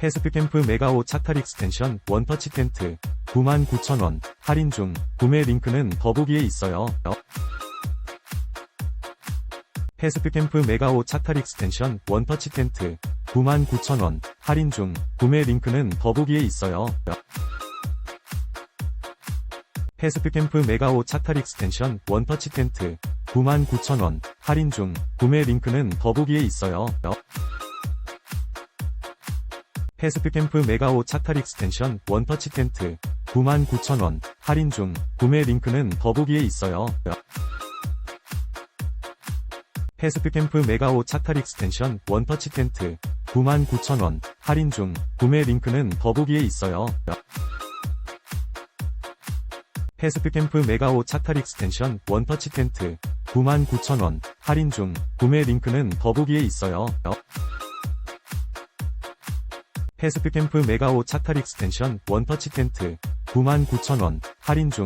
패스트캠프 메가오 착탈 익스텐션 원터치 텐트 99,000원 할인 중 구매 링크는 더보기에 있어요. 패스트캠프 메가오 착탈 익스텐션 원터치 텐트 99,000원 할인 중 구매 링크는 더보기에 있어요. 패스트캠프 메가오 착탈 익스텐션 원터치 텐트 99,000원 할인 중 구매 링크는 더보기에 있어요. 패스트캠프 메가오 착탈 익스텐션 원터치 텐트 99,000원 할인 중 구매 링크는 더보기에 있어요. 패스트캠프 메가오 착탈 익스텐션 원터치 텐트 99,000원 할인 중 구매 링크는 더보기에 있어요. 패스트캠프 메가오 착탈 익스텐션 원터치 텐트 99,000원 할인 중 구매 링크는 더보기에 있어요. 패스트캠프 메가오 착탈 익스텐션 원터치 텐트 99,000원 할인 중